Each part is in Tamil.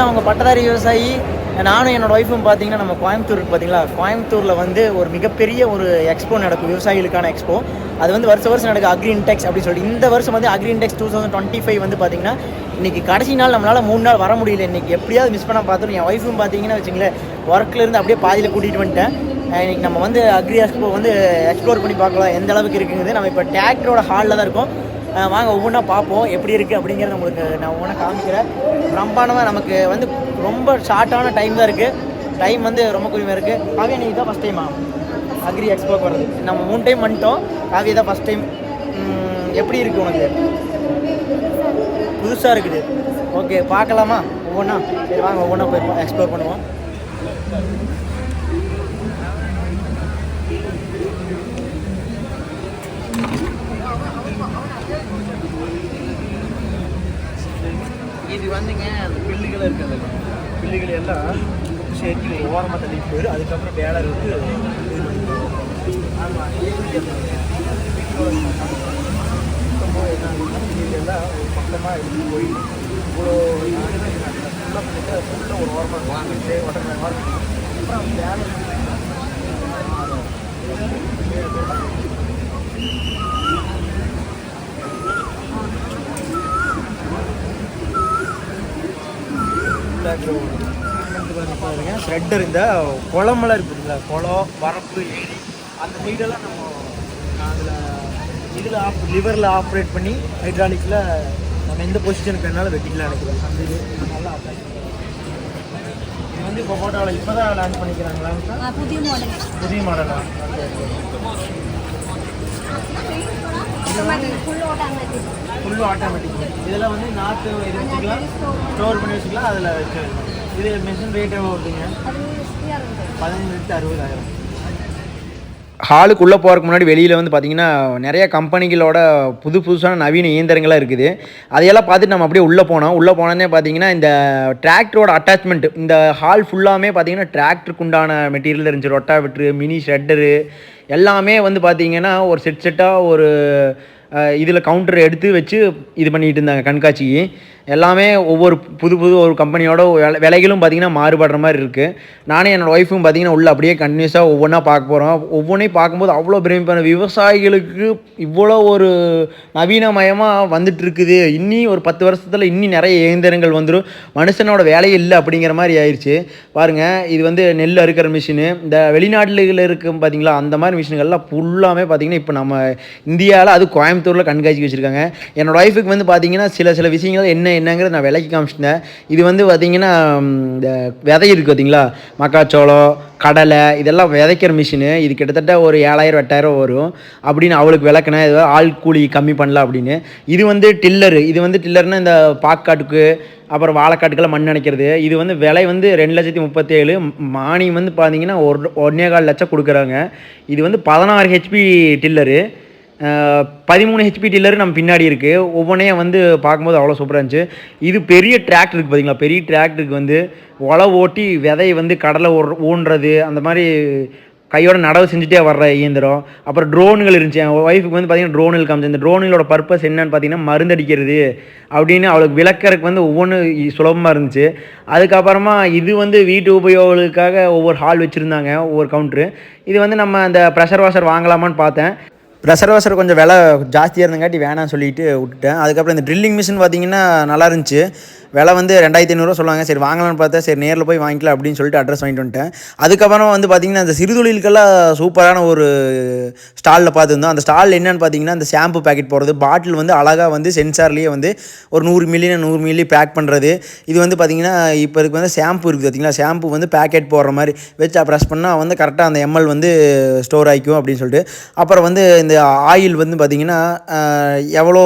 பார்த்தீங்கன்னா அவங்க பட்டதாரி விவசாயி நானும் என்னோட ஒய்ஃபும் பார்த்தீங்கன்னா நம்ம கோயம்புத்தூருக்கு பார்த்தீங்களா கோயம்புத்தூரில் வந்து ஒரு மிகப்பெரிய ஒரு எக்ஸ்போ நடக்கும் விவசாயிகளுக்கான எக்ஸ்போ அது வந்து வருஷ வருஷம் நடக்கும் அக்ரி இன்டெக்ஸ் அப்படின்னு சொல்லிட்டு. இந்த வருஷம் வந்து agri index two thousand twenty five வந்து பார்த்தீங்கன்னா இன்னைக்கு கடைசி நாள் நம்மளால் மூணு நாள் வர முடியல. இன்னைக்கு எப்படியாவது மிஸ் பண்ண பார்த்துட்டு என் ஒய்ஃபும் பார்த்தீங்கன்னா வச்சுங்களேன் ஒர்க்லேருந்து இருந்து அப்படியே பாதியில் கூட்டிகிட்டு வந்துட்டேன். இன்னைக்கு நம்ம வந்து அக்ரி எக்ஸ்போ வந்து எக்ஸ்ப்ளோர் பண்ணி பார்க்கலாம் எந்த அளவுக்கு இருக்குங்கிறது. நம்ம இப்போ டிராக்டரோட ஹாலில் தான் இருக்கோம். வாங்க ஒவ்வொன்றா பார்ப்போம். எப்படி இருக்குது அப்படிங்கிறத உங்களுக்கு நான் ஒவ்வொன்றா காமிக்கிறேன். பிரம்மாண்டமாக நமக்கு வந்து ரொம்ப ஷார்ட்டான டைம் தான் இருக்குது டைம் வந்து ரொம்ப குறைவாக இருக்குது காவியா நீங்கள் தான் ஃபஸ்ட் டைமா அக்ரி எக்ஸ்போக்கு வரது நம்ம மூணு டைம் வந்துட்டோம். காவியா தான் ஃபஸ்ட் டைம் எப்படி இருக்குது உனக்கு? புதுசாக இருக்குது. ஓகே பார்க்கலாமா? ஒவ்வொன்றா? சரி வாங்க ஒவ்வொன்றா போய் எக்ஸ்ப்ளோர் பண்ணுவோம். இது வந்துங்க அந்த பில்லுகள் இருக்குது. பில்லுகள் எல்லாம் சேர்த்து ஓரமாக தள்ளி போயிடும் அதுக்கப்புறம் வேலை வந்து ஆமாம் எல்லாம் ஒரு பக்கமாக எடுத்து போய் இவ்வளோ ஃபுல்லாக பண்ணிட்டு ஃபுல்லாக ஒரு ஓரமாக வாங்கிட்டு உடனே அப்புறம் வேலை ஃபுல்லாக பாருங்க ஷ்ரெட்டர் இந்த குளமெல்லாம் இருக்குது குளம் வரப்பு அந்த சைடெல்லாம் நம்ம அதில் இதில் ஆப் லிவரில் ஆப்ரேட் பண்ணி ஹைட்ராலிக்கில் நம்ம எந்த பொசிஷனுக்கு வேணாலும் வெட்டிக்கலாம் நினைக்கிறோம் அந்த இது நல்லா ஆப்ரேட் இது வந்து இப்போ ஃபோட்டோவில் இப்போ தான் லேண்ட் பண்ணிக்கிறாங்களா புதிய மாடல் புதிய மாடலா ஓகே ஓகே ஃபுல்லும் ஆட்டோமேட்டிக் இதில் வந்து நாற்று இது ஸ்டோர் பண்ணி வச்சுக்கலாம் அதில் வச்சு இது மிஷின் ரேட் எவ்வளோ வருதுங்க? பதினஞ்சு லட்சத்து அறுபதாயிரம் ஹாலுக்குள்ளே போகிறதுக்கு முன்னாடி வெளியில் வந்து பார்த்திங்கன்னா நிறைய கம்பெனிகளோட புது புதுசான நவீன இயந்திரங்களாக இருக்குது. அதையெல்லாம் பார்த்துட்டு நம்ம அப்படியே உள்ளே போனோம். உள்ளே போனோடனே பார்த்தீங்கன்னா இந்த டிராக்டரோட அட்டாச்மெண்ட் இந்த ஹால் ஃபுல்லாமே பார்த்திங்கன்னா டிராக்டருக்குண்டான மெட்டீரியல் இருந்துச்சு. ரொட்டாவெட்ரு மினி ஷட்டரு எல்லாமே வந்து பார்த்திங்கன்னா ஒரு செட் செட்டாக ஒரு இதில் கவுண்டர் எடுத்து வச்சு இது பண்ணிகிட்டு இருந்தாங்க கண்காட்சிக்கு. எல்லாமே ஒவ்வொரு புது புது ஒரு கம்பெனியோட விலைகளும் பார்த்தீங்கன்னா மாறுபடுற மாதிரி இருக்குது நானே என்னோடய ஒய்ஃபும் பார்த்தீங்கன்னா உள்ள அப்படியே கண்டினியூஸாக ஒவ்வொன்றா பார்க்க போகிறோம் ஒவ்வொன்றையும் பார்க்கும்போது அவ்வளோ பிரமிப்பான விவசாயிகளுக்கு இவ்வளோ ஒரு நவீனமயமாக வந்துட்டு இருக்குது இன்னி ஒரு பத்து வருஷத்தில் இன்னி நிறைய இயந்திரங்கள் வந்துடும் மனுஷனோட வேலையே இல்லை அப்படிங்கிற மாதிரி ஆயிடுச்சு பாருங்கள் இது வந்து நெல் அறுக்கிற மிஷினு இந்த வெளிநாட்டில் இருக்கும் பார்த்தீங்களா அந்த மாதிரி மிஷின்கள்லாம் ஃபுல்லாமே பார்த்தீங்கன்னா இப்போ நம்ம இந்தியாவில் அது கோயம்புத்தூரில் கண்காட்சி வச்சுருக்காங்க. என்னோடய ஒய்ஃபுக்கு வந்து பார்த்தீங்கன்னா சில சில விஷயங்கள் என்ன என்னங்கிறத நான் விலைக்கு காமிச்சிருந்தேன் இது வந்து பார்த்திங்கன்னா இந்த விதை இருக்குது பார்த்தீங்களா மக்காச்சோளம் கடலை இதெல்லாம் விதைக்கிற மிஷினு இது கிட்டத்தட்ட ஒரு ஏழாயிரம் எட்டாயிரம் வரும். அப்படின்னு அவளுக்கு விளக்குனேன். இது ஆள் கூலி கம்மி பண்ணலாம் அப்படின்னு. இது வந்து டில்லரு. இது வந்து டில்லர்னால் இந்த பாக்காட்டுக்கு அப்புறம் வாழைக்காட்டுக்கெல்லாம் மண் அணைக்கிறது. இது வந்து விலை வந்து ரெண்டு லட்சத்தி முப்பத்தேழு. மானியம் வந்து பார்த்தீங்கன்னா ஒரு ஒன்னே கால் லட்சம் கொடுக்குறாங்க. இது வந்து பதினாறு ஹெச்பி டில்லரு. பதிமூணு ஹெச்பி டில்லர் நம்ம பின்னாடி இருக்குது ஒவ்வொன்றையும் வந்து பார்க்கும்போது அவ்வளோ சூப்பராக இருந்துச்சு. இது பெரிய டிராக்டர் இருக்குது பார்த்தீங்களா பெரிய டிராக்டருக்கு வந்து. உழ ஓட்டி விதையை வந்து கடலை ஊற ஊன்றது அந்த மாதிரி கையோட நடவு செஞ்சுட்டே வர்ற இயந்திரம். அப்புறம் ட்ரோனுகள் இருந்துச்சு. என் ஒய்ஃபுக்கு வந்து பார்த்தீங்கன்னா ட்ரோனில் காமிச்சு இந்த ட்ரோனுகளோட பர்பஸ் என்னன்னு பார்த்தீங்கன்னா மருந்தடிக்கிறது அப்படின்னு அவளுக்கு விளக்கறதுக்கு வந்து ஒவ்வொன்று சுலபமாக இருந்துச்சு. அதுக்கப்புறமா இது வந்து வீட்டு உபயோகங்களுக்காக ஒவ்வொரு ஹால் வச்சுருந்தாங்க ஒவ்வொரு கவுண்ட்ரு இது வந்து நம்ம அந்த ப்ரெஷர் வாஷர் வாங்கலாமான்னு பார்த்தேன். ப்ரெஷர் வாஷர் கொஞ்சம் விலை ஜாஸ்தியாக இருந்தங்காட்டி வேணாம்னு சொல்லிட்டு விட்டுட்டேன். அதுக்கப்புறம் இந்த ட்ரில்லிங் மிஷின் பார்த்தீங்கன்னா நல்லா இருந்துச்சு. விலை வந்து ரெண்டாயிரத்தி ஐநூறுரூவா சொல்லுவாங்க. சரி வாங்கலாம்னு பார்த்தா சரி நேரில் போய் வாங்கிக்கலாம் அப்படின்னு சொல்லிட்டு அட்ரஸ் வாங்கிட்டு வந்துட்டேன். அதுக்கப்புறம் வந்து பார்த்திங்கன்னா அந்த சிறுதொழிலுக்கெல்லாம் சூப்பரான ஒரு ஸ்டாலில் பார்த்துருந்தோம். அந்த ஸ்டால் என்னென்னு பார்த்தீங்கன்னா அந்த ஷாம்பு பேக்கெட் போடுறது பாட்டில் வந்து அழகாக வந்து சென்சார்லேயே வந்து ஒரு நூறு மில்லியன் நூறு மில்லி பேக் பண்ணுறது இது வந்து பார்த்திங்கன்னா இப்போ இருக்கு வந்து ஷாம்பு இருக்குது பார்த்திங்களா ஷாம்பு வந்து பேக்கெட் போடுற மாதிரி வச்சு ப்ரெஸ் பண்ணால் வந்து கரெக்டாக அந்த எம்எல் வந்து ஸ்டோர் ஆகிக்கும் அப்படின்னு சொல்லிட்டு. அப்புறம் வந்து இந்த ஆயில் வந்து பார்த்திங்கன்னா எவ்வளோ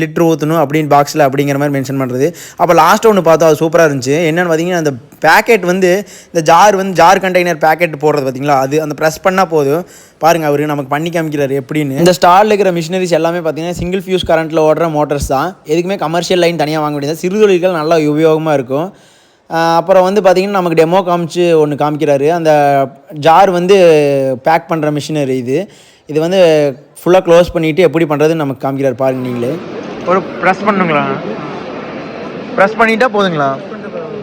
லிட்ரு ஊற்றணும் அப்படின்னு பாக்ஸில் அப்படிங்கிற மாதிரி மென்ஷன் பண்ணுறது அப்போ லாஸ்ட் ஒன்று பார்த்தா அது சூப்பராக இருந்துச்சு. என்னென்னு பார்த்தீங்கன்னா அந்த பேக்கெட் வந்து இந்த ஜார் வந்து ஜார் கண்டெய்னர் பேக்கெட் போடுறது பார்த்தீங்களா? அது அந்த ப்ரெஸ் பண்ணால் போதும். பாருங்கள் அவரு நமக்கு பண்ணி காமிக்கிறாரு எப்படின்னு. இந்த ஸ்டாலில் இருக்கிற மிஷினரிஸ் எல்லாமே பார்த்தீங்கன்னா சிங்கிள் ஃபியூஸ் கரண்ட்டில் ஓடுற மோட்டர்ஸ் தான். எதுக்குமே கமர்ஷியல் லைன் தனியாக வாங்க வேண்டியது சிறுதொழில்கள் நல்லா உபயோகமாக இருக்கும். அப்புறம் வந்து பார்த்தீங்கன்னா நமக்கு டெமோ காமிச்சு ஒன்று காமிக்கிறாரு. அந்த ஜார் வந்து பேக் பண்ணுற மிஷினரி இது. இது வந்து ஃபுல்லாக க்ளோஸ் பண்ணிவிட்டு எப்படி பண்ணுறதுன்னு நமக்கு காமிக்கிறாரு பாருங்க நீங்களே. ஒரு ப்ரெஸ் பண்ணுங்களா ப்ரெஸ் பண்ணிட்டா போதுங்களா?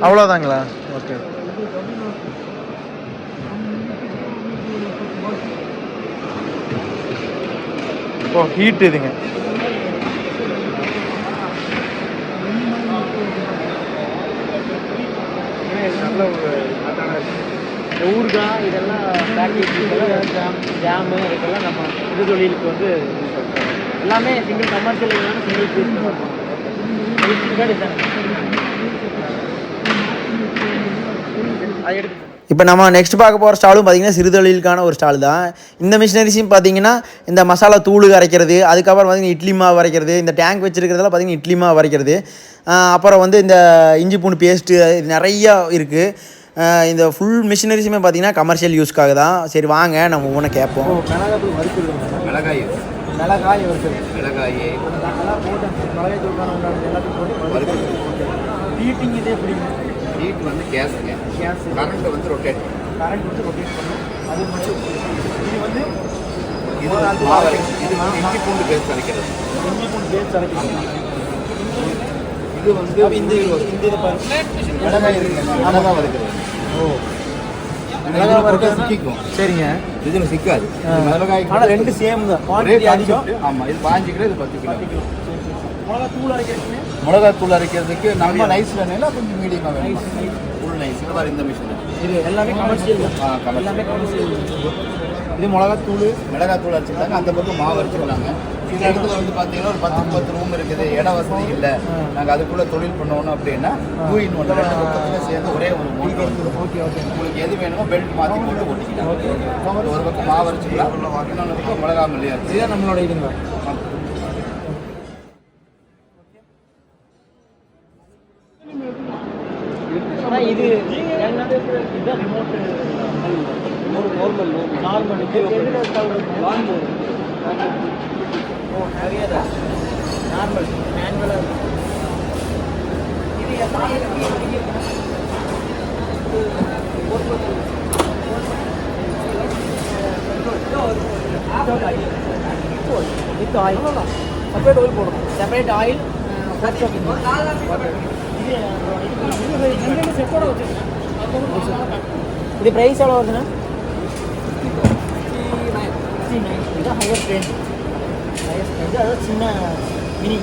அவ்வளோதாங்களா ஓகே ஓ ஹீட் இதுங்க. நல்ல ஒரு இந்த இதெல்லாம் பேக்கேஜ் இதெல்லாம் ஜாம் ஜாமு இதெல்லாம் நம்ம இது தொழிலுக்கு வந்து எல்லாமே சிங்கிள் கமர்ஷியல் இல்லைனா சிங்கிள் பீஸ் இப்போ நம்ம நெக்ஸ்ட் பார்க்க போகிற ஸ்டாலும் பார்த்தீங்கன்னா சிறுதொழிலுக்கான ஒரு ஸ்டால் தான். இந்த மிஷினரிஸும் பார்த்தீங்கன்னா இந்த மசாலா தூள் அரைக்கிறது அதுக்கப்புறம் பார்த்தீங்கன்னா இட்லி மாவு அரைக்கிறது இந்த டேங்க் வச்சிருக்கிறதெல்லாம் பார்த்தீங்கன்னா இட்லி மாவு அரைக்கிறது ஆஹ் அப்புறம் வந்து இந்த இஞ்சி பூண்டு பேஸ்ட்டு இது நிறையா இருக்குது இந்த ஃபுல் மிஷினரிஸுமே பார்த்தீங்கன்னா கமர்ஷியல் யூஸ்க்காக தான். சரி வாங்க நம்ம ஒவ்வொன்று கேட்போம் மிளகாய் மிளகாய். மிளகாய் வறுக்குறது மிளகாய் அதெல்லாம் போட்டு மிளகாய் தூக்கான உண்டான எல்லாத்தையும் போட்டு வறுக்குறது ஹீட்டிங் இதே பிடிக்கும் ஹீட் வந்து கேஸுங்க கேஸ் கரண்ட் வந்து ரொட்டேட் கரண்ட் வந்து ரொட்டேட் பண்ணும். அது மட்டும் இது வந்து இது மாவு. இது வந்து இஞ்சி பூண்டு பேஸ்ட் அரைக்கிறது. இஞ்சி பூண்டு பேஸ்ட் அரைக்கிறது. இது வந்து இந்த இந்த இருக்குங்க ஓ. சிக்கிக்கும். சரிங்க. இதுல சிக்காது. மிளகாய் ரெண்டு சேம் தான். ஆமா இது பாஞ்சு கிலோ இது பத்து கிலோ. மிளகா தூள் அரைக்கிறதுக்கு நம்ம நைஸ் வேணும்னா கொஞ்சம் மீடியமாக வேணும். ஃபுல் நைஸ் இது இந்த மிஷின் இது எல்லாமே கமர்ஷியல் ஆ. எல்லாமே கமர்ஷியல் இது மிளகா தூள் மிளகாய் தூள் அரைச்சிருக்காங்க அந்த பக்கம் மாவு அரைச்சிருக்காங்க இந்த இடத்துல வந்து பார்த்தீங்கன்னா ஒரு பத்து பத்து ரூம் இருக்குது. இட வசதி இல்லை. நாங்கள் அதுக்குள்ளே தொழில் பண்ணணும் அப்படின்னா டூ இன் ஒன் ரெண்டு பக்கத்துல சேர்ந்து ஒரே ஒரு மோட்டர் வந்து ஓகே ஓகே உங்களுக்கு எது வேணுமோ பெல்ட் மாற்றி போட்டு ஓட்டிக்கலாம் ஒரு பக்கம் மாவு அரைச்சிக்கலாம். இன்னொன்று பக்கம் மிளகா இருக்கு இதுதான் நம்மளோட இதுங்க. ஆனால் இது இதுதான் ரிமோட் நார்மல் நார்மல் இது நார்மல் ஓ நிறைய நார்மல் மேனுவலாக இது வித் ஆயில் செப்பரேட் ஆயில் போடணும் செப்பரேட் ஆயில் இது ப்ரைஸ் எவ்வளோ வருதுண்ணா? இது ஹையர் ரேஞ்ச் ஹையர் ரேஞ்ச் அதாவது சின்ன மினி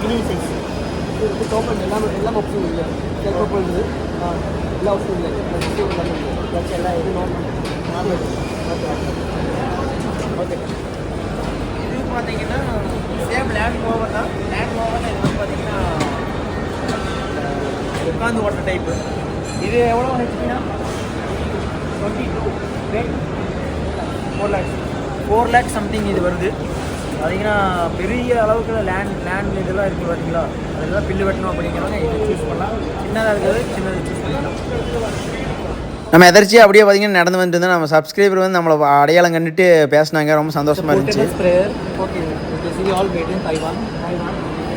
மினி சைஸ் இது டோப்பன் எல்லாமே எல்லாம் ஆப்ஷன் இல்லை செல் டோப்பன் எல்லா ஆப்ஷன் இல்லை ப்ளஸ் எல்லாம் இது நார்மல் ஓகே இது பார்த்தீங்கன்னா சேம் லேண்ட் ஓவர் தான். லேண்ட் ஓவர் இது வந்து பார்த்தீங்கன்னா உட்காந்து ஓட்டுற டைப்பு இது எவ்வளோ ஹெச்பினா? Twenty two four lakhs four lakhs something இது வருது. பார்த்தீங்கன்னா பெரிய அளவுக்கு லேண்ட் லேண்ட் இதெல்லாம் இருக்குது பார்த்தீங்களா? அதெல்லாம் பில்லு வெட்டணும் அப்படிங்கிறவங்க இது சூஸ் பண்ணலாம். சின்னதாக இருக்கிறது சின்னது சூஸ் பண்ணிக்கலாம். நம்ம எதர்ச்சியாக அப்படியே பார்த்தீங்கன்னா நடந்து வந்துட்டு இருந்தோம். நம்ம சப்ஸ்கிரைபர் வந்து நம்மளை அடையாளம் கண்டுட்டு பேசினாங்க. ரொம்ப சந்தோஷமாக இருந்துச்சு. Okay. Is all made in Taiwan. Taiwan.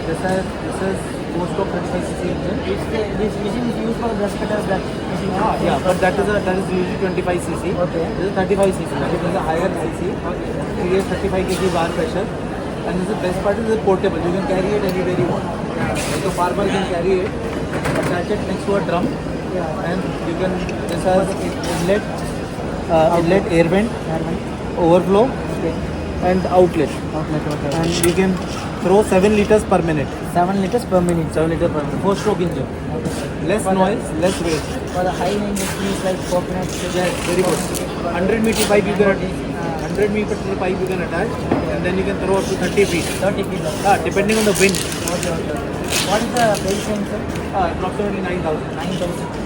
This is this is most of 25 cc engine. This, this machine is used for brush cutters. That machine. Ah, yeah, but that is a that is usually 25 cc. Okay. This is 35 cc. That is a higher cc. Okay. It gives 35 kg bar pressure. And this is the best part is it's portable. You can carry it anywhere you want. Like a farmer can carry it, attach it next to a drum, yeah. and you can. This has inlet, uh, inlet air vent, overflow, and outlet. Outlet, okay. And you can throw 7 liters per minute. 7 liters per minute. 7 liters per minute. 4 stroke engine. Okay. Less for noise, the, less weight. For the high range speeds like coconut. Yes, very good. 100 meter pipe you can attach. 100 meter pipe you can attach and then you can throw up to 30 feet. 30 feet. Ah, depending on the wind. Okay, okay. What is the price range, sir? Uh, approximately 9,000. 9,000.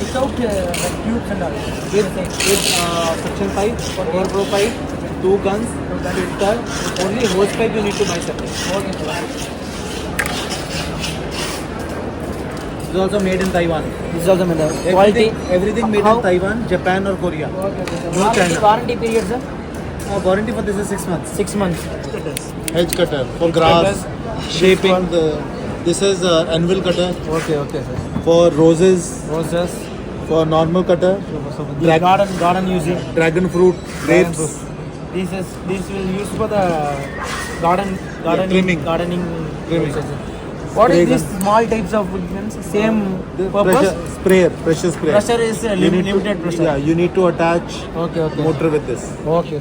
Without uh, the tubes and all. With, with uh, suction pipe, air flow pipe, two guns, filter, only hose pipe you need to buy separate. This is also made in Taiwan. This is also made Everything, quality. everything made How- in Taiwan, Japan or Korea. No China. warranty period, sir? Uh, warranty for this is six months. Six months. hedge cutter for grass, Shaping. For the, this is uh, anvil cutter Okay, okay, sir. for roses, Roses. for normal cutter, So, Dragon- garden, garden using. dragon fruit, grapes. Dragon fruit. This is this will use for the garden gardening trimming. gardening Trimming. process. What spray is this gun. small types of guns? Same The purpose? pressure sprayer, pressure sprayer. Pressure is uh, lim- need to- limited pressure. Yeah, you need to attach Okay, okay. motor with this. Okay.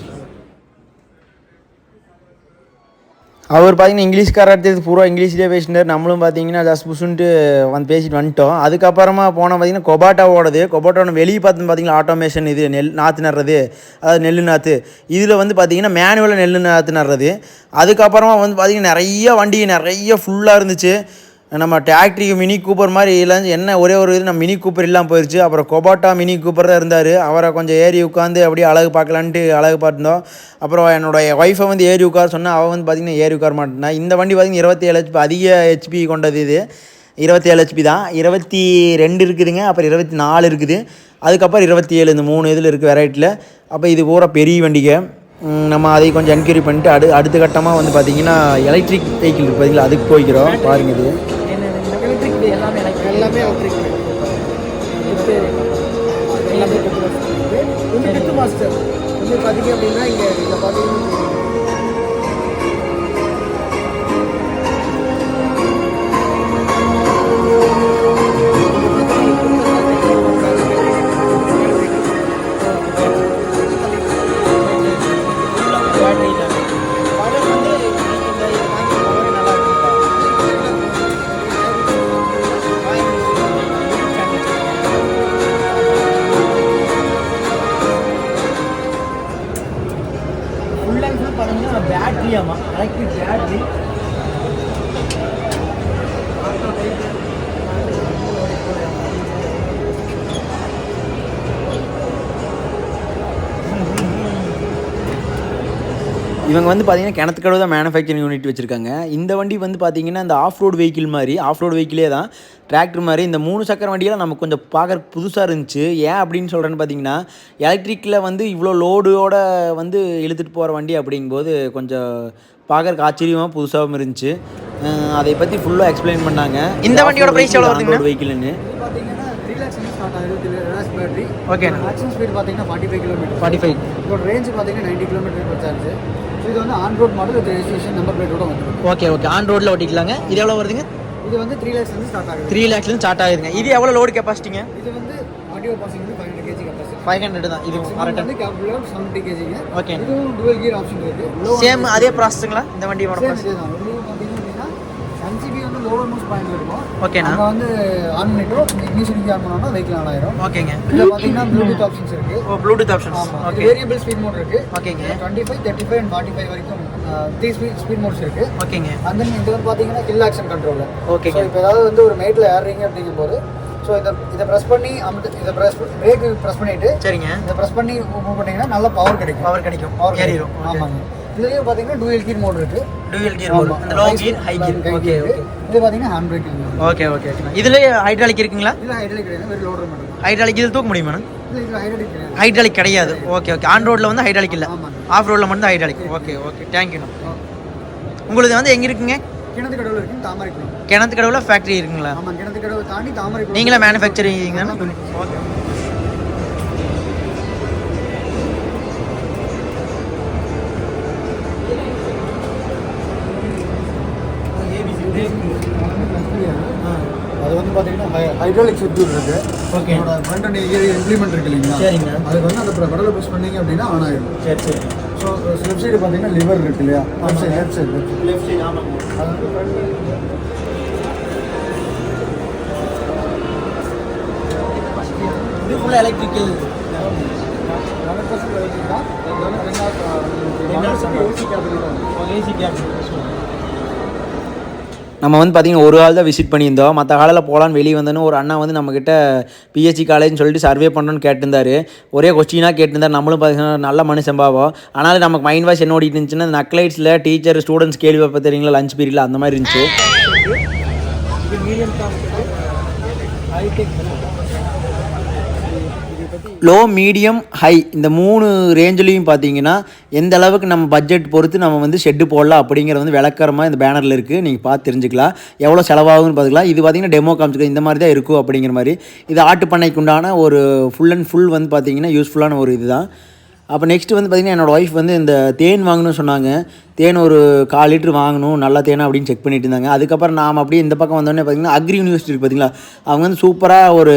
அவர் பார்த்தீங்கன்னா இங்கிலீஷ்கார எடுத்தது பூரா இங்கிலீஷ்லேயே பேசினார் நம்மளும் பார்த்தீங்கன்னா ஜஸ்ட் புஷுன்ட்டு வந்து பேசிட்டு வந்துட்டோம். அதுக்கப்புறமா போனால் பார்த்தீங்கன்னா கொபாட்டாவோடது. கொபாட்டோட வெளியே பார்த்து பார்த்தீங்கன்னா ஆட்டோமேஷன் இது நெல் நாற்று நடுறது அதாவது நெல் நாற்று இதில் வந்து பார்த்தீங்கன்னா மேனுவலாக நெல் நாற்று நடுறது. அதுக்கப்புறமா வந்து பார்த்தீங்கன்னா நிறைய வண்டி நிறைய ஃபுல்லாக இருந்துச்சு. நம்ம டிராக்டரிக்கு மினி கூப்பர் மாதிரி இல்லை என்ன ஒரே ஒரு இது நம்ம மினி கூப்பர் இல்லாமல் போயிடுச்சு அப்புறம் கொபாட்டா மினி கூப்பர் தான் இருந்தார். அவரை கொஞ்சம் ஏறி உட்காந்து அப்படியே அழகு பார்க்கலான்ட்டு அழகு பார்த்துருந்தோம். அப்புறம் என்னோடய ஒய்ஃபை வந்து ஏறி உட்கார சொன்னால் அவள் வந்து பார்த்திங்கன்னா ஏறி உட்கார மாட்டேன்னா இந்த வண்டி பார்த்திங்கன்னா இருபத்தி ஏழு ஹெச்பி அதிக ஹெச்பி கொண்டது இது. இருபத்தி ஏழு ஹெச்பி தான். இருபத்தி ரெண்டு இருக்குதுங்க அப்புறம் இருபத்தி நாலு இருக்குது. அதுக்கப்புறம் இருபத்தி ஏழு இந்த மூணு இதில் இருக்குது வெரைட்டியில் அப்போ இது பூரா பெரிய வண்டிங்க. நம்ம அதை கொஞ்சம் என்கொயரி பண்ணிட்டு அடு அடுத்த கட்டமாக வந்து பார்த்திங்கன்னா எலக்ட்ரிக் வெஹிக்கிள் இருக்குது பார்த்தீங்களா அதுக்கு போய்க்கிறோம். பாருங்க இது. இது எல்லாமே எலக்ட்ரிக் எல்லாமே எலக்ட்ரிக் எல்லாமே வந்து கிட்டு மாஸ்டர் வந்து பார்த்தீங்க அப்படின்னா இங்கே இங்கே பார்த்தீங்கன்னா இவங்க வந்து பார்த்தீங்கன்னா கிணத்துக்கடவு தான் மேனுஃபேக்சரிங் யூனிட் வச்சுருக்காங்க. இந்த வண்டி வந்து பார்த்தீங்கன்னா இந்த ஆஃப் ரோடு வெஹிக்கிள் மாதிரி ஆஃப் ரோடு வெஹிக்கிளே தான் டிராக்டர் மாதிரி இந்த மூணு சக்கர வண்டியெல்லாம் நமக்கு கொஞ்சம் பார்க்குற புதுசாக இருந்துச்சு. ஏன் அப்படின்னு சொல்கிறேன்னு பார்த்தீங்கன்னா எலக்ட்ரிக்கில் வந்து இவ்வளோ லோடோட வந்து இழுத்துட்டு போகிற வண்டி அப்படிங்கும்போது கொஞ்சம் பார்க்குறக்கு ஆச்சரியமாக புதுசாகவும் இருந்துச்சு. அதை பற்றி ஃபுல்லாக எக்ஸ்பிளைன் பண்ணாங்க. இந்த வண்டியோட price எவ்வளோ வருதுங்கண்ணா? வெஹிக்கிள்னு ஓகே மேக்ஸிமம் ஸ்பீட் பார்த்தீங்கன்னா forty five kilometre forty five இதோட ரேஞ்ச் பார்த்தீங்கன்னா நைன்டி கிலோமீட்டர் சார்ஜ் இது வந்து on road model with registration number பிளேட்டோட வந்துடும் ஓகே ஓகே ஆன் ரோட்டில் ஓட்டிக்கலாங்க. இது எவ்வளோ வருதுங்க? இது வந்து த்ரீ லேக்ஸ் வந்து ஸ்டார்ட் ஆகுது. த்ரீ லேக்ஸ்லேருந்து ஸ்டார்ட் ஆகுதுங்க. இது எவ்வளோ லோடு கெப்பாசிட்டிங்க இது வந்து ஆடியோ பாசிங் வந்து five hundred KG capacity five hundred தான். இது கரெக்டாக வந்து கேபிள் செவன்ட்டி கேஜிங்க ஓகே இதுவும் டுவல் கியர் ஆப்ஷன் இருக்கு. சேம் அதே ப்ராசஸுங்களா இந்த வண்டியோட சேம் ப்ராசஸ் இருக்கும் ஓகேண்ணா அங்கே வந்து ஆன் பண்ணிட்டோம் இங்கிலீஷ் ஆன் பண்ணோம்னா வெஹிக்கிள் ஆன் ஆயிரும். ஓகேங்க இதில் பார்த்தீங்கன்னா ப்ளூடூத் ஆப்ஷன்ஸ் இருக்கு. ஓ Bluetooth options okay variable speed mode இருக்கு ஓகேங்க twenty five thirty five and forty five வரைக்கும் த்ரீ ஸ்பீட் ஸ்பீட் மோட்ஸ் இருக்கு. ஓகேங்க தென் இது வந்து பார்த்தீங்கன்னா ஹில் ஆக்ஷன் கண்ட்ரோல். ஸோ இப்போ ஏதாவது வந்து ஒரு மேட்டில் ஏறுறீங்க அப்படிங்கும்போது ஸோ இதை இதை ப்ரெஸ் பண்ணி அமுத்து இதை ப்ரெஸ் பிரேக் ப்ரெஸ் பண்ணிட்டு சரிங்க. இதை ப்ரெஸ் பண்ணி மூவ் பண்ணீங்கன்னா நல்ல பவர் கிடைக்கும். பவர் கிடைக்கும். பவர் ஏறிடும் ஆமாங்க. இதுலயும் பார்த்தீங்கன்னா டூயல் கீர் மோட் இருக்கு. Dual gear mode. Low speed, high gear. Okay. Okay இது பார்த்தீங்கன்னா ஹேண்ட் பிரேக் ஓகே ஓகே இதுல ஹைட்ராலிக் இருக்குங்களா? ஹைட்ரலிக் கிடையாது வெறும் லோடர் மட்டும் ஹைட்ராலிக் தூக்க முடியுமா கிடையாது. ஓகே ஓகே ஆன் ரோட்ல வந்து ஹைட்ராலிக் இல்லை. ஆஃப் ரோட்ல மட்டும் ஹைட்ராலிக் ஓகே ஓகே தேங்க்யூண்ணா உங்களுக்கு வந்து எங்க இருக்குங்க? கிணத்து கடவுள் இருக்கு தாமரை கிணத்து கடவுல ஃபேக்டரி இருக்குங்களா? ஆமாம் கிணத்து கடவுள் தாண்டி தாமரை நீங்களே மேனுஃபேக்சரிங் ஓகே ஹைட்ராலிக் ஷெட்யூல் இருக்கு. ஓகே அதோட ஃப்ரண்ட் அண்ட் இம்ப்ளிமெண்ட் இருக்கு இல்லைங்களா? சரிங்க. அதுக்கு வந்து அந்த கடலை புஷ் பண்ணீங்க அப்படின்னா ஆன் ஆயிடும் சரி சரி. ஸோ லெஃப்ட் சைடு பார்த்தீங்கன்னா லிவர் இருக்கு இல்லையா? Left side left side left side ஆமாங்க அது வந்து front இது ஃபுல்லாக எலக்ட்ரிக்கல் 100% electric தான். இது நம்ம வந்து பார்த்திங்கன்னா ஒரு ஆள் தான் விசிட் பண்ணியிருந்தோம். மற்ற காலையில் போகலான்னு வெளியே வந்தோன்னு ஒரு அண்ணா வந்து நம்மக்கிட்ட பிஹெச்சி காலேஜ்னு சொல்லிட்டு சர்வே பண்ணணும்னு கேட்டிருந்தாரு. ஒரே கொஸ்டினாக கேட்டிருந்தார். நம்மளும் பார்த்தீங்கன்னா நல்ல மனுஷன் பாவம். ஆனாலும் நமக்கு மைண்ட் வாஷ் என்ன ஓடிட்டு இருந்துச்சுன்னா நக்லைட்ஸில் டீச்சர் ஸ்டூடெண்ட்ஸ் கேள்வி பார்ப்ப தெரியுங்களா? லஞ்ச் பீரியடில் அந்த மாதிரி இருந்துச்சு. லோ மீடியம் ஹை இந்த மூணு ரேஞ்சிலையும் பார்த்தீங்கன்னா எந்த அளவுக்கு நம்ம பட்ஜெட் பொறுத்து நம்ம வந்து ஷெட்டு போடலாம் அப்படிங்கிறது வந்து விளக்கரமாக இந்த பேனரில் இருக்குது நீங்கள் பார்த்து தெரிஞ்சுக்கலாம். எவ்வளோ செலவாகும்னு பார்த்துக்கலாம். இது பார்த்திங்கன்னா டெமோ காமிச்சிக்கலாம் இந்த மாதிரி தான் இருக்கும் அப்படிங்கிற மாதிரி. இது ஆட்டு பண்ணைக்கு உண்டான ஒரு ஃபுல் அண்ட் ஃபுல் வந்து பார்த்திங்கன்னா யூஸ்ஃபுல்லான ஒரு இதுதான். அப்போ நெக்ஸ்ட் வந்து பார்த்திங்கன்னா என்னோடய ஒய்ஃப் வந்து இந்த தேன் வாங்கணும்னு சொன்னாங்க. தேன் ஒரு கால் லிட்டர் வாங்கணும் நல்ல தேனா அப்படின்னு செக் பண்ணிட்டு இருந்தாங்க. அதுக்கப்புறம் நாம் அப்படியே இந்த பக்கம் வந்தோடனே பார்த்தீங்கன்னா அக்ரி யூனிவர்சிட்டி பார்த்தீங்களா அவங்க வந்து சூப்பராக ஒரு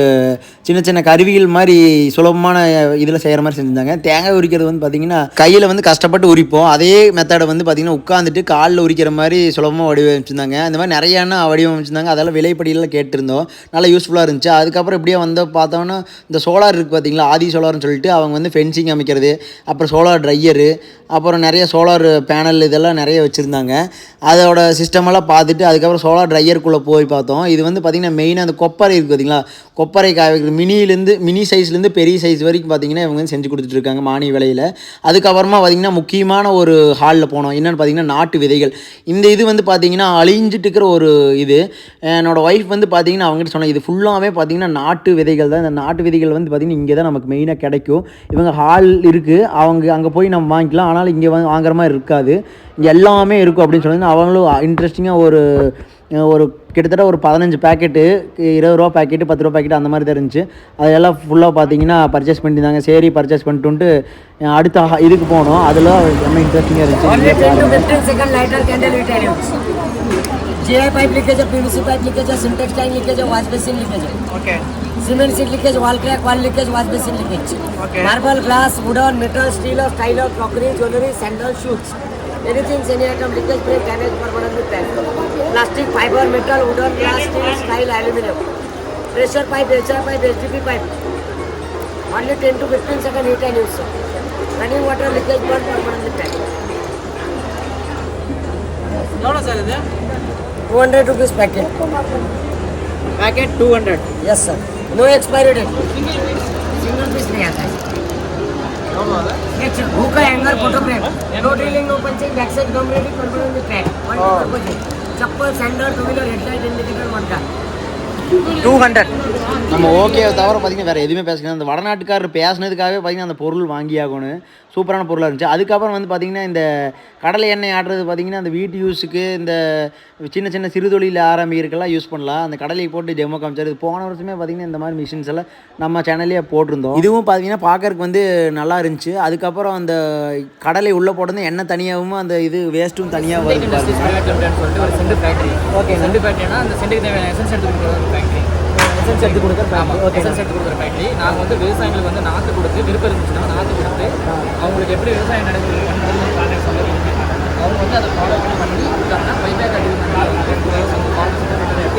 சின்ன சின்ன கருவிகள் மாதிரி சுலபமான இதில் செய்கிற மாதிரி செஞ்சுருந்தாங்க. தேங்காய் உரிக்கிறது வந்து பார்த்திங்கன்னா கையில் வந்து கஷ்டப்பட்டு உரிப்போம். அதே மெத்தடை வந்து பார்த்திங்கன்னா உட்காந்துட்டு காலில் உரிக்கிற மாதிரி சுலபமாக வடிவமைச்சிருந்தாங்க. அந்த மாதிரி நிறைய வடிவமைச்சிருந்தாங்க. அதெல்லாம் விலைப்படியெல்லாம் கேட்டிருந்தோம். நல்லா யூஸ்ஃபுல்லாக இருந்துச்சு. அதுக்கப்புறம் இப்படியே வந்து பார்த்தோன்னா இந்த சோலார் இருக்குது பார்த்தீங்களா ஆதி சோலார்னு சொல்லிட்டு அவங்க வந்து ஃபென்சிங் அமைக்கிறது அப்புறம் சோலார் ட்ரையரு அப்புறம் நிறைய சோலார் பேனல் இதெல்லாம் நிறைய வச்சுருந்தாங்க. அதோட சிஸ்டமெல்லாம் பார்த்துட்டு அதுக்கப்புறம் சோலார் ட்ரையருக்குள்ளே போய் பார்த்தோம். இது வந்து பார்த்திங்கன்னா மெயினாக அந்த கொப்பரை இருக்குது பார்த்தீங்களா? கொப்பரை காய வைக்கிறது மினிலேருந்து மினி சைஸ்லேருந்து பெரிய சைஸ் வரைக்கும் பார்த்திங்கன்னா இவங்க வந்து செஞ்சு கொடுத்துட்ருக்காங்க மானிய விலையில். அதுக்கப்புறமா பார்த்திங்கன்னா முக்கியமான ஒரு ஹாலில் போனோம். என்னென்னு பார்த்திங்கன்னா நாட்டு விதைகள். இந்த இது வந்து பார்த்திங்கன்னா அழிஞ்சிட்டு இருக்கிற ஒரு இது. என்னோடய ஒய்ஃப் வந்து பார்த்திங்கன்னா அவங்ககிட்ட சொன்னாங்க இது ஃபுல்லாகவே பார்த்திங்கன்னா நாட்டு விதைகள் தான். இந்த நாட்டு விதைகள் வந்து பார்த்திங்கன்னா இங்கே தான் நமக்கு மெயினாக கிடைக்கும். இவங்க ஹால் இருக்குது அவங்க அங்கே போய் நம்ம வாங்கிக்கலாம். ஆனால் இங்கே வந்து வாங்குற மாதிரி இருக்காது. இங்கே எல்லாமே இருக்கும். அப்படின்னு சொல்லி அவங்களும் இன்ட்ரெஸ்டிங்காக ஒரு ஒரு கிட்டத்தட்ட ஒரு பதினஞ்சு பேக்கெட்டு இருபது ரூபா பேக்கெட்டு பத்து ரூபா பேக்கெட்டு அந்த மாதிரி தான் இருந்துச்சு அதெல்லாம் ஃபுல்லாக பார்த்தீங்கன்னா பர்ச்சேஸ் பண்ணியிருந்தாங்க சரி பர்ச்சேஸ் பண்ணிட்டுன்ட்டு அடுத்த இதுக்கு போனோம் அதில் ரொம்ப இன்ட்ரெஸ்டிங்காக இருந்துச்சு பாருங்க. 15 second lighter candle will tell you. GI pipe leakage, PVC pipe leakage, syntax tank leakage, wash basin leakage. Okay Cement sheet leakage, wall crack, wall leakage, wash basin leakage. Okay. Marble, glass, wooden, metal, steel, style, crockery, jewelry, sandal, shoes. Anything, any item leakage, break, plastic fibre metal wooden glass steel aluminium pressure pipe H R pipe H D P pipe only ten to fifteen second heat and use running water leakage बंद परमानेंट टैंक एवढा सर ಇದೆ 200 packet two hundred yes sir no expiry date single piece नहीं आता है भूखा hanger photo frame no drilling no punching back side gum ready permanent tank one two चप्पल sandal two wheeler headlight indicator मटका டூ ஹண்ட்ரட் நம்ம ஓகே தவிர பார்த்தீங்கன்னா வேறு எதுவுமே பேசலாம் அந்த வடநாட்டுக்காரர் பேசினதுக்காகவே பார்த்தீங்கன்னா அந்த பொருள் வாங்கி ஆகணும் சூப்பரான பொருளாக இருந்துச்சு. அதுக்கப்புறம் வந்து பார்த்திங்கன்னா இந்த கடலை எண்ணெய் ஆடுறது பார்த்திங்கன்னா அந்த வீட்டு யூஸுக்கு இந்த சின்ன சின்ன சிறு தொழில் ஆரம்பிக்கிறதுக்கெல்லாம் யூஸ் பண்ணலாம். அந்த கடலை போட்டு டெமோ காமிச்சார். இது போன வருஷமே பார்த்திங்கன்னா இந்த மாதிரி மிஷின்ஸ் எல்லாம் நம்ம சேனல்லே போட்டிருந்தோம். இதுவும் பார்த்தீங்கன்னா பார்க்கறதுக்கு வந்து நல்லா இருந்துச்சு. அதுக்கப்புறம் அந்த கடலை உள்ளே போட்டது எண்ணெய் தனியாகவும் அந்த இது வேஸ்ட்டும் தனியாக வருது ஓகே சென்ட் ஃபேக்டரினா அந்த சென்ட்டுக்கு தேவையான எசன்ஸ் எடுத்து கொடுக்குற ஒரு ஃபேக்டரி எசன்ஸ் எடுத்து கொடுக்குற ஆமாம் எசன்ஸ் எடுத்து கொடுக்குற ஃபேக்டரி நாங்கள் வந்து விவசாயிகளுக்கு வந்து நாற்று கொடுத்து விருப்பம் இருந்துச்சுன்னா நாற்று கொடுத்து அவங்களுக்கு எப்படி விவசாயம் நடக்குது கான்டாக்ட் சொல்லி அவங்க வந்து அதை ஃபாலோ பண்ணி பண்ணி கொடுத்தாங்கன்னா பைபேக் அடிக்கிறது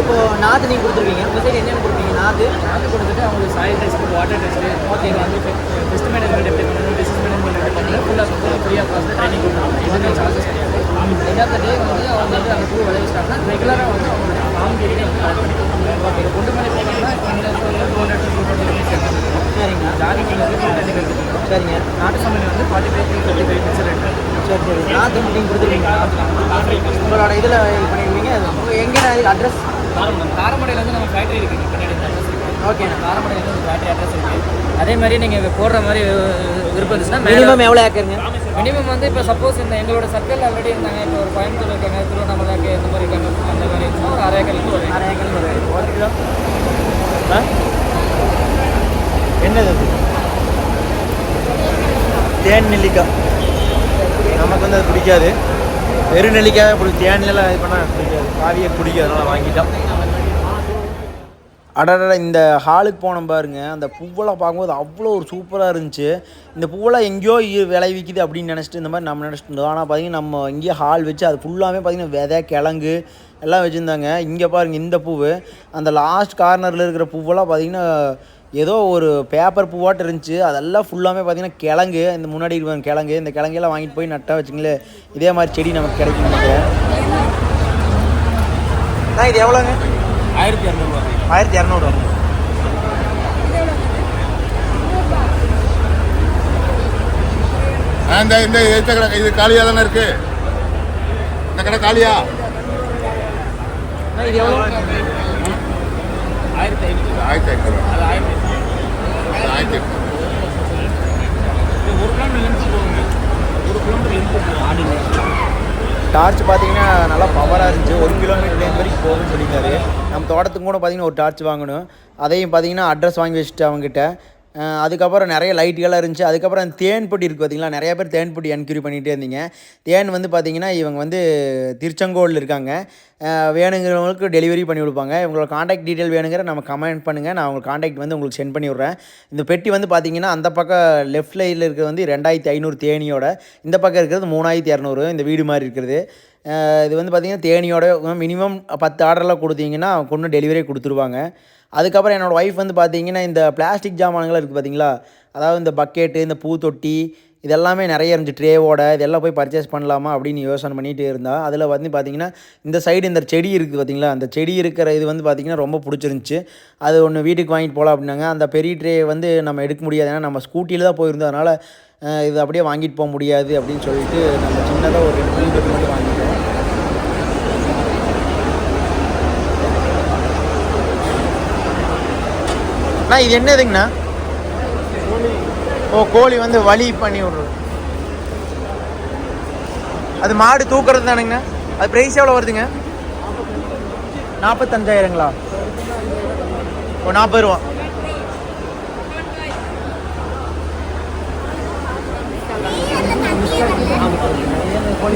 இப்போ நாற்று நீங்கள் கொடுத்துருக்கீங்க. சைடு என்னென்ன கொடுப்பீங்க? நாற்று நாற்று கொடுத்துட்டு அவங்களுக்கு soil test water test okay வந்து பெஸ்ட் மேனேஜ்மெண்ட் எப்படி பண்ணணும் டிசீஸ் மேனேஜ்மெண்ட் எப்படி பண்ணணும் ஃபுல்லாக ஃப்ரீயாக ப்ராசஸ் ட்ரைனிங் கொடுக்கணும். எதுவுமே சார்ஜஸ் கிடையாது. எண்ட் ஆஃப் த டே வந்து அவங்க வந்து அந்த பூ விளைவிச்சிட்டாங்கன்னா ரெகுலராக வந்து அவங்க சரிங்க. ஜாதி சரிங்க நாட்டு சமையல் வந்து forty five thirty five mixture சரி சரி. நாற்று நீங்கள் கொடுத்துருக்கீங்க உங்களோட இதில் இது பண்ணிருக்கீங்க எங்கே அட்ரஸ்? காரமடை காரமடையில் வந்து நம்ம ஃபேக்ட்ரி இருக்குது ஓகே. காரமடையில் வந்து ஃபேக்ட்ரி அட்ரஸ் இருக்குது அதே மாதிரி நீங்கள் போடுற மாதிரி விருப்பம் இருந்துச்சுன்னா மினிமம் எவ்வளோ ஏக்கருங்க மினிமம் வந்து இப்போ சப்போஸ் இந்த எங்களோட சர்க்கிள் ஆல்ரெடி இருந்தாங்க. இப்போ ஒரு கோயம்புத்தூர் இருக்காங்க திருவண்ணாமலைக்கு இந்த மாதிரி இருக்காங்க. அந்த மாதிரி இருந்துச்சுன்னா ஒரு அரை ஏக்கர்லேருந்து ஒரு அரை ஏக்கர் ஒரு ஒரு கிலோ? என்னது அது? தேன் நெல்லிக்காய். நமக்கு வந்து அது பிடிக்காது. வெறும் நெல்லிக்காய் பிடிக்கும். தேன்லாம் இது பண்ணால் பிடிக்காது. காவியை பிடிக்காது. அதனால் வாங்கிட்டோம். அடடட இந்த ஹாலுக்கு போனோம் பாருங்க. அந்த பூவெல்லாம் பார்க்கும்போது அவ்வளோ ஒரு சூப்பராக இருந்துச்சு. இந்த பூவெல்லாம் எங்கேயோ விளைவிக்குது அப்படின்னு நினச்சிட்டு இந்த மாதிரி நம்ம நினச்சிட்டு இருந்தோம். ஆனால் பார்த்தீங்கன்னா நம்ம இங்கேயே ஹால் வச்சு அது ஃபுல்லாகவே பார்த்தீங்கன்னா விதை கிழங்கு எல்லாம் வச்சுருந்தாங்க. இங்கே பாருங்கள் இந்த பூவு. அந்த லாஸ்ட் கார்னரில் இருக்கிற பூவெல்லாம் பார்த்திங்கன்னா ஏதோ ஒரு பேப்பர் பூவாட்டு இருந்துச்சு. அதெல்லாம் ஃபுல்லாமே பார்த்திங்கன்னா கிழங்கு. இந்த முன்னாடி இருப்பாங்க கிழங்கு. இந்த கிழங்கெல்லாம் வாங்கிட்டு போய் நட்டா வச்சுங்களேன். இதே மாதிரி செடி நமக்கு கிடைக்கும் நினைக்கிறேன் இது எவ்வளோங்க? ஆயிரத்தி இரநூறுவா. ஆயிரத்தி இரநூறு ஆ, இந்த இந்த கடை இது காலியாக தானே இருக்கு? இந்த கடை காலியா? இது எவ்வளோ ஆயிரத்தி ஐநூறு. ஆயிரத்தி ஐநூறு. அது ஆயிரத்தி ஆயிரத்தி ஒரு கிலோமீட்டர் லென்த்து போகுங்க. ஒரு கிலோமீட்டர் லென்த்து ஆடியில் டார்ச் பார்த்தீங்கன்னா நல்லா பவராக இருந்துச்சு. ஒரு கிலோமீட்டர் வரைக்கும் போகும்னு சொல்லியிருந்தாரு நம்ம தோட்டத்துக்கு கூட பார்த்தீங்கன்னா ஒரு டார்ச் வாங்கணும். அதையும் பார்த்தீங்கன்னா அட்ரஸ் வாங்கி வச்சுட்டு அவங்ககிட்ட அதுக்கப்புறம் நிறைய லைட்டுகள்லாம் இருந்துச்சு. அதுக்கப்புறம் தேன் பொட்டி இருக்குது பார்த்தீங்களா நிறையா பேர் தேன் பொட்டி என்கொயரி பண்ணிகிட்டே இருந்தீங்க. தேன் வந்து பார்த்தீங்கன்னா இவங்க வந்து திருச்செங்கோடில் இருக்காங்க. வேணுங்கிறவங்களுக்கு டெலிவரி பண்ணி கொடுப்பாங்க. இவங்களோட காண்டாக்ட் டீட்டெயில் வேணுங்கிற நம்ம கமெண்ட் பண்ணுங்கள் நான் உங்கள் காண்டாக்ட் வந்து உங்களுக்கு சென்ட் பண்ணி விட்றேன். இந்த பெட்டி வந்து பார்த்தீங்கன்னா அந்த பக்கம் லெஃப்ட் சைடில் இருக்கிறது வந்து ரெண்டாயிரத்தி ஐநூறு தேனியோட இந்த பக்கம் இருக்கிறது மூணாயிரத்தி இரநூறு இந்த வீடு மாதிரி இருக்கிறது. இது வந்து பார்த்திங்கன்னா தேனியோட மினிமம் பத்து ஆர்டர்லாம் கொடுத்தீங்கன்னா கொண்டு டெலிவரி கொடுத்துருவாங்க. அதுக்கப்புறம் என்னோடய ஒய்ஃப் வந்து பார்த்தீங்கன்னா இந்த பிளாஸ்டிக் ஜாமான்கள் இருக்குது பார்த்தீங்களா அதாவது இந்த பக்கெட்டு இந்த பூத்தொட்டி இதெல்லாமே நிறைய இருந்துச்சு. ட்ரேவோட இதெல்லாம் போய் பர்ச்சேஸ் பண்ணலாமா அப்படின்னு யோசனை பண்ணிகிட்டே இருந்தால் அதில் வந்து பார்த்திங்கன்னா இந்த சைடு இந்த செடி இருக்குது பார்த்திங்களா அந்த செடி இருக்கிற இது வந்து பார்த்திங்கன்னா ரொம்ப பிடிச்சிருந்துச்சி. அது ஒன்று வீட்டுக்கு வாங்கிட்டு போகலாம் அப்படின்னாங்க. அந்த பெரிய ட்ரே வந்து நம்ம எடுக்க முடியாது. ஏன்னா நம்ம ஸ்கூட்டியில் தான் போயிருந்தோம். அதனால் இது அப்படியே வாங்கிட்டு போக முடியாது அப்படின்னு சொல்லிட்டு நம்ம சின்னதாக ஒரு ரெண்டு புல் பெட்டி மட்டும் வாங்கிட்டோம் அண்ணா இது என்னதுங்கண்ணா? ஓ கோழி வந்து வலி பண்ணி விட்றது. அது மாடு தூக்குறது தானுங்கண்ணா. அது ப்ரைஸ் எவ்வளோ வருதுங்க? நாற்பத்தஞ்சாயிரங்களா ஓ நாற்பது ரூபா.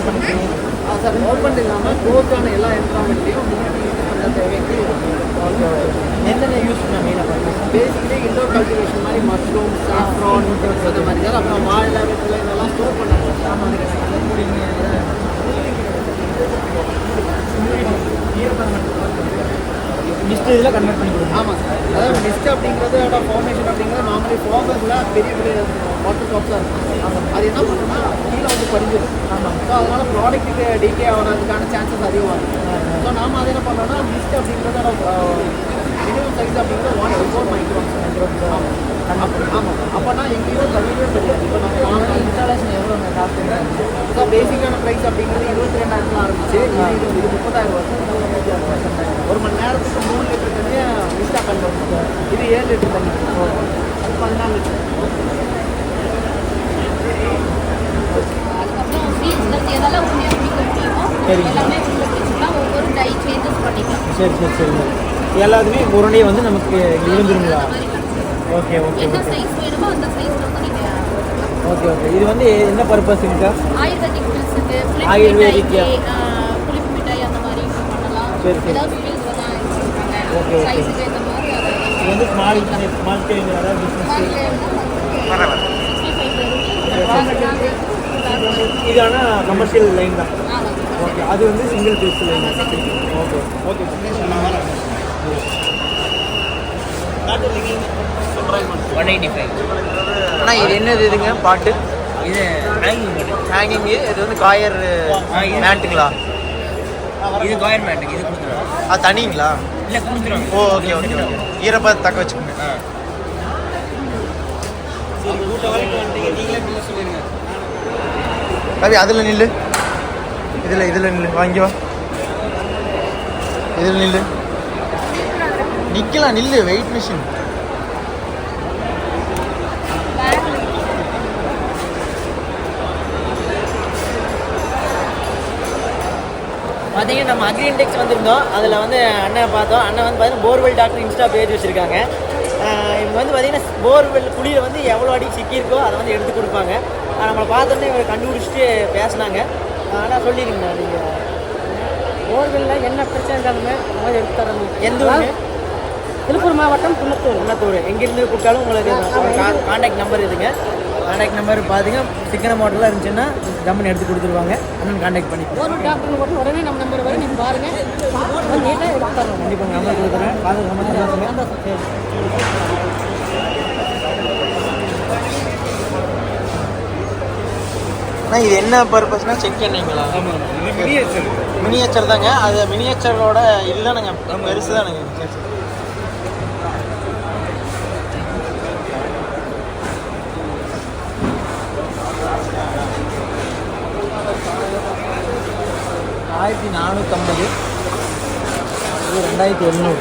சார் ஓப்பன் இல்லாமல் க்ளோஸான எல்லா என்வரான்மெண்ட்லையும் அந்த தேவைக்கு என்னென்ன யூஸ் பண்ண மெயினாக பேசிக்கலி இண்டோர் கல்டிவேஷன் மாதிரி மஷ்ரூம் சாஃப்ரான் அந்த மாதிரி தான் அப்புறம் வாழை வெற்றிலை இதெல்லாம் ஸ்டோர் பண்ணாங்க. மிஸ்ட் இதில் கன்வெர்ட் பண்ணி கொடுங்க. ஆமாம் சார் அதாவது மிஸ்ட் அப்படிங்கிறது அதோட ஃபார்மேஷன் அப்படிங்கிறது நார்மலி ஃபார்மஸில் பெரிய பெரிய வாட்டர் ட்ராப்ஸாக இருக்கும். அது என்ன பண்ணுன்னா கீழே வந்து படிஞ்சிடும் ஸோ அதனால ப்ராடக்ட்டுக்கு டிகே ஆகிறதுக்கான சான்சஸ் அதிகமாக இருக்கும் ஸோ நாம அதை என்ன பண்ணோம்னா மிஸ்ட் அப்படிங்கிறதோட மினிமம் சைஸ் அப்படிங்கிறது ஒன் ஃபோர் மைக்ரோன் ஆமாம் அப்போனா எங்கேயும் தள்ளியே தெரியாது இப்போ நம்ம வாங்கின இன்ஸ்டாலேஷன் எவ்வளோ காஸ்ட் ஸோ பேசிக்கான ப்ரைஸ் அப்படிங்கிறது இருபத்தி ரெண்டாயிரத்துல ஆரம்பிச்சு இது இது முப்பதாயிரம் வருஷம் ஒரு மணி நேரத்துக்கு மூணு லிட்டர் தண்ணியை மிஸ்டாக பண்ணுறோம் இது ஏழு லிட்டர் தண்ணி. அது பதினாலு லிட்டர். எல்லாமே ஒவ்வொரு டை சேஞ்சஸ் பண்ணிக்கலாம். சரி சரி சரிங்க எல்லாத்துமே உருண்டையை வந்து நமக்கு பண்ணிக்கலாம். ஓகே ஓகே என்ன ஓகே. சைஸ் வேணுமோ அந்த சைஸில் வந்து நீங்கள் ஓகே ஓகே. இது வந்து என்ன பர்பஸுங்கக்கா ஆயுர்வேதிக் பில்ஸுக்கு ஆயுர்வேதிக், புளிப்பு மிட்டாய் அந்த மாதிரி பண்ணலாம். சரி, சரி. ஏதாவது பில்ஸ் ஓகே, ஓகே. சைஸுக்கு மாதிரி இது வந்து ஸ்மால் ஸ்மால் ஸ்கேல் அதாவது இது ஆனால் கமர்ஷியல் லைன் தான். ஓகே அது வந்து single piece okay okay one eighty five. ஆனால் இது என்னது இதுங்க? பாட்டு? இது ஹேங்கிங் ஹேங்கிங்கு இது வந்து காயர் மேட்டுங்களா? இது கவர்மெண்ட்டுக்கு இது கொடுத்துருவாங்க. அது தனிங்களா? இல்லை கொடுத்துருவாங்க. ஓ ஓகே ஓகே ஓகே ஈரப்பதம் தக்க வச்சுக்கோங்க. கவி அதில் நில்லு. இதில் இதில் நில்லு. வாங்கி வா. இதில் நில்லு. நிற்கலாம் நில்லு. வெயிட் மிஷின் பார்த்தீங்கன்னா நம்ம அக்ரி இண்டெக்ஸ் வந்திருந்தோம். அதில் வந்து அண்ணன் பார்த்தோம். அண்ணன் வந்து பார்த்தீங்கன்னா போர்வெல் டாக்டர் இன்ஸ்டா பேஜ் வச்சுருக்காங்க. இவங்க வந்து பார்த்தீங்கன்னா போர்வெல் குழியில் வந்து எவ்வளோ அடி சிக்கியிருக்கோ அதை வந்து எடுத்து கொடுப்பாங்க. நம்மளை பார்த்தோன்னே இவர் கண்டுபிடிச்சிட்டு பேசினாங்க. ஆனால் சொல்லிடுங்கண்ணா நீங்கள் போர்வெல்ல என்ன பிரச்சனை இருந்தாலுமே நம்ம எடுத்து தரணும். எந்த ஊர்? திருப்பூர் மாவட்டம் குன்னத்தூர். குன்னத்தூர். எங்கேருந்து கூப்பிட்டாலும் உங்களுக்கு காண்டாக்ட் நம்பர் இதுங்க. காண்டாக்ட் நம்பர் பார்த்தீங்கன்னா சிக்கன மாடலாக இருந்துச்சுன்னா கம்பெனி எடுத்து கொடுத்துருவாங்க. அண்ணன் காண்டாக்ட் பண்ணிக்கோங்க ஒரு டாக்டர் மட்டும் உடனே நம்ம நம்பர் வரை நீங்கள் பாருங்க. நீட்டாக கண்டிப்பாக நம்பர் கொடுக்குறேன். பார்த்து ரொம்ப ஆனால் இது என்ன பர்பஸ்னா செக் எண்ணெய்ங்களா மினியேச்சர் தாங்க. அது மினியேச்சரோட இதுதானுங்க பெருசு தானுங்க. ஆயிரத்தி நானூற்றம்பது ரெண்டாயிரத்தி எழுநூறு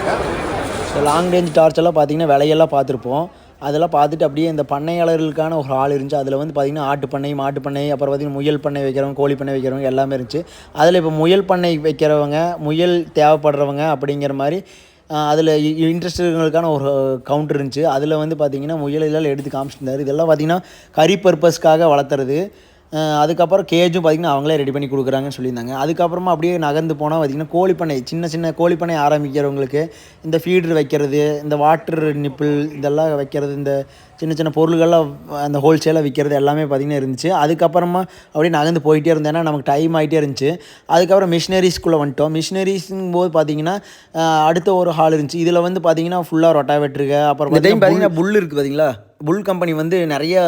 ஸோ லாங் ரேஞ்ச் டார்ச் எல்லாம் பார்த்தீங்கன்னா விலையெல்லாம் பார்த்துருப்போம். அதெல்லாம் பார்த்துட்டு அப்படியே இந்த பண்ணையாளர்களுக்கான ஒரு ஹால் இருந்துச்சு. அதில் வந்து பார்த்திங்கன்னா ஆட்டு பண்ணை மாட்டு பண்ணை அப்புறம் பார்த்திங்கன்னா முயல் பண்ணை வைக்கிறவங்க கோழி பண்ணை வைக்கிறவங்க எல்லாமே இருந்துச்சு. அதில் இப்போ முயல் பண்ணை வைக்கிறவங்க முயல் தேவைப்படுறவங்க அப்படிங்கிற மாதிரி அதில் இன்ட்ரெஸ்டுகளுக்கான ஒரு கவுண்டர் இருந்துச்சு. அதில் வந்து பார்த்திங்கன்னா முயல் எல்லாம் எடுத்து காமிச்சிருந்தார் இதெல்லாம் பார்த்திங்கன்னா கறி பர்பஸ்க்காக வளர்த்துறது. அதுக்கப்புறம் கேஜும் பார்த்திங்கன்னா அவங்களே ரெடி பண்ணி கொடுக்குறாங்கன்னு சொல்லியிருந்தாங்க. அதுக்கப்புறமா அப்படியே நகர்ந்து போனால் பார்த்திங்கன்னா கோழிப்பண்ணை சின்ன சின்ன கோழிப்பண்ணை ஆரம்பிக்கிறவங்களுக்கு இந்த ஃபீடர் வைக்கிறது இந்த வாட்டர் நிப்பிள் இதெல்லாம் வைக்கிறது இந்த சின்ன சின்ன பொருள்கள்லாம் அந்த ஹோல்சேலாக விற்கிறது எல்லாமே பார்த்திங்கன்னா இருந்துச்சு. அதுக்கப்புறமா அப்படியே நகர்ந்து போயிட்டே இருந்தேன்னா நமக்கு டைம் ஆகிட்டே இருந்துச்சு. அதுக்கப்புறம் மிஷினரிஸ்குள்ளே வந்துட்டோம். மிஷினரிஸ்ங்கும் போது பார்த்தீங்கன்னா அடுத்த ஒரு ஹால் இருந்துச்சு. இதில் வந்து பார்த்தீங்கன்னா ஃபுல்லாக ரொட்டாவேட்ருங்க அப்புறம் பார்த்தீங்கன்னா புல் இருக்குது பார்த்தீங்களா புல் கம்பெனி வந்து நிறைய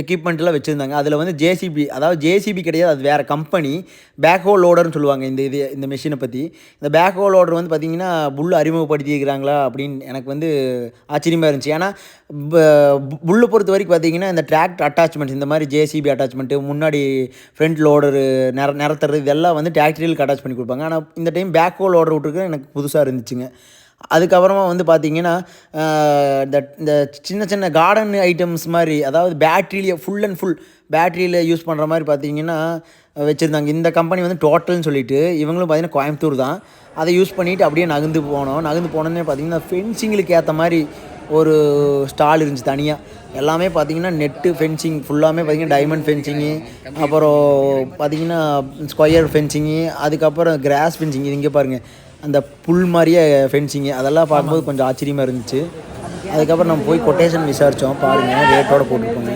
எக்யூப்மெண்ட்லாம் வச்சுருந்தாங்க. அதில் வந்து ஜேசிபி அதாவது ஜேசிபி கிடையாது அது வேறு கம்பெனி பேக்ஹோ லோடர்னு சொல்லுவாங்க இந்த இது இந்த மிஷினை பற்றி இந்த பேக்ஹோ லோடர் வந்து பார்த்திங்கன்னா புல் அறிமுகப்படுத்தியிருக்கிறாங்களா அப்படின்னு எனக்கு வந்து ஆச்சரியமாக இருந்துச்சு. ஏன்னா புல்லை பொறுத்த வரைக்கும் பார்த்தீங்கன்னா இந்த டிராக்ட் அட்டாச்மெண்ட் இந்த மாதிரி ஜேசிபி அட்டாச்மெண்ட்டு முன்னாடி ஃப்ரண்ட் லோடரு நிற நிறத்துறது இதெல்லாம் வந்து டிராக்டரிகளுக்கு அட்டாச் பண்ணி கொடுப்பாங்க. ஆனால் இந்த டைம் பேக்ஹோ லோடர் விட்ருக்கு எனக்கு புதுசாக இருந்துச்சுங்க. அதுக்கப்புறமா வந்து பார்த்தீங்கன்னா இந்த சின்ன சின்ன கார்டன் ஐட்டம்ஸ் மாதிரி அதாவது பேட்ரிலேயே ஃபுல் அண்ட் ஃபுல் பேட்டரியில் யூஸ் பண்ணுற மாதிரி பார்த்தீங்கன்னா வச்சுருந்தாங்க. இந்த கம்பெனி வந்து டோட்டல்னு சொல்லிட்டு இவங்களும் பார்த்தீங்கன்னா கோயம்புத்தூர் தான். அதை யூஸ் பண்ணிவிட்டு அப்படியே நகர்ந்து போனோம். நகர்ந்து போனோன்னே பார்த்தீங்கன்னா ஃபென்சிங்களுக்கு ஏற்ற மாதிரி ஒரு ஸ்டால் இருந்துச்சு தனியாக எல்லாமே பார்த்தீங்கன்னா நெட்டு ஃபென்சிங் ஃபுல்லாமே பார்த்தீங்கன்னா டைமண்ட் ஃபென்சிங்கு அப்புறம் பார்த்தீங்கன்னா ஸ்கொயர் ஃபென்சிங்கு அதுக்கப்புறம் கிராஸ் ஃபென்சிங் இங்கே பாருங்கள் அந்த புல் மாதிரியே ஃபென்சிங்கு அதெல்லாம் பார்க்கும்போது கொஞ்சம் ஆச்சரியமாக இருந்துச்சு. அதுக்கப்புறம் நம்ம போய் கொட்டேஷன் விசாரித்தோம் பாருங்கள் ரேட்டோட போட்டுருக்கோங்க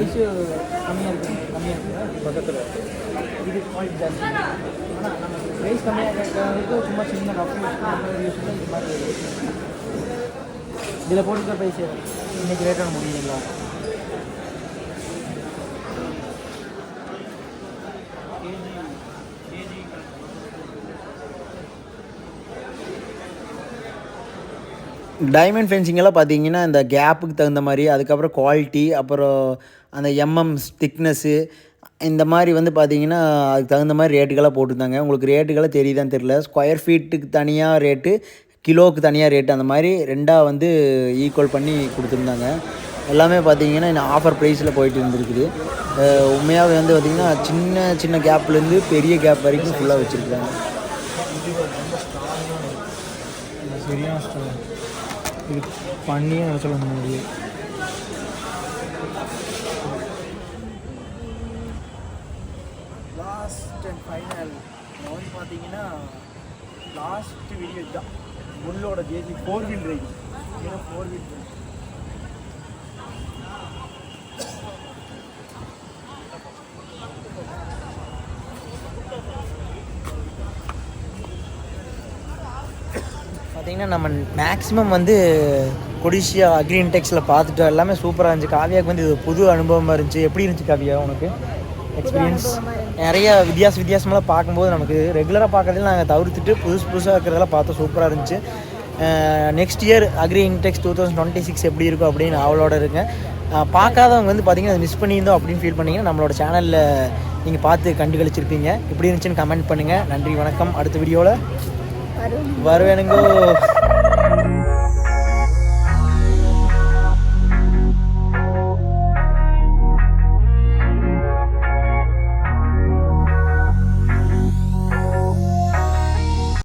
கம்மியாக இருக்குது கம்மியாக இருக்குது பக்கத்தில். இது குவாலிட்டி ஜாஸ்தி ஆனால் நம்ம ப்ரைஸ் கம்மியாக இருக்கிறதுக்கு சும்மா சின்ன ரஃப் யூஸ் பண்ணி இந்த மாதிரி இதில் போட்டுக்கிற ப்ரைஸ் இன்னைக்கு ரேட்டான முடியுங்களா டைமண்ட் ஃபென்சிங்கெல்லாம் பார்த்தீங்கன்னா இந்த கேப்புக்கு தகுந்த மாதிரி அதுக்கப்புறம் குவாலிட்டி அப்புறம் அந்த எம்எம் திக்னஸ்ஸு இந்த மாதிரி வந்து பார்த்தீங்கன்னா அதுக்கு தகுந்த மாதிரி ரேட்டுகளாக போட்டிருந்தாங்க. உங்களுக்கு ரேட்டுகளாக தெரியுதான்னு தெரியல. ஸ்கொயர் ஃபீட்டுக்கு தனியாக ரேட்டு கிலோவுக்கு தனியாக ரேட்டு அந்த மாதிரி ரெண்டாக வந்து ஈக்குவல் பண்ணி கொடுத்துருந்தாங்க. எல்லாமே பார்த்தீங்கன்னா ஆஃபர் ப்ரைஸில் போயிட்டு இருந்திருக்குது. உண்மையாகவே வந்து பார்த்திங்கன்னா சின்ன சின்ன கேப்லேருந்து பெரிய கேப் வரைக்கும் ஃபுல்லாக வச்சுருக்காங்க சரியான இது பண்ணியே சொல்ல முடியும் லாஸ்ட் அண்ட் ஃபைனல் வந்து பார்த்தீங்கன்னா லாஸ்ட் வீடியோ தான் முள்ளோட ஜேஜி ஃபோர் வீல் ரைடிங் ஏன்னா ஃபோர் வீல் பார்த்தீங்கன்னா நம்ம மேக்ஸிமம் வந்து கொடிஷியா அக்ரி இன்டெக்ஸில் பார்த்துட்டோம் எல்லாமே சூப்பராக இருந்துச்சு. காவியாவுக்கு வந்து இது புது அனுபவமாக இருந்துச்சு. எப்படி இருந்துச்சு காவியா உனக்கு? எக்ஸ்பீரியன்ஸ் நிறைய வித்தியாச வித்தியாசமெல்லாம் பார்க்கும்போது நமக்கு ரெகுலராக பார்க்குறதுல நாங்கள் தவிர்த்துட்டு புதுசு புதுசாக இருக்கிறதெல்லாம் பார்த்தோம் சூப்பராக இருந்துச்சு. Next year agri index two thousand twenty six எப்படி இருக்கும் அப்படின்னு அவளோட இருக்கேன். பார்க்காதவங்க வந்து பார்த்தீங்கன்னா மிஸ் பண்ணியிருந்தோம் அப்படின்னு ஃபீல் பண்ணிங்கன்னா நம்மளோட சேனலில் நீங்கள் பார்த்து கண்டு கழிச்சிருப்பீங்க எப்படி இருந்துச்சுன்னு கமெண்ட் பண்ணுங்கள் நன்றி வணக்கம். அடுத்த வீடியோவில் వరుణ్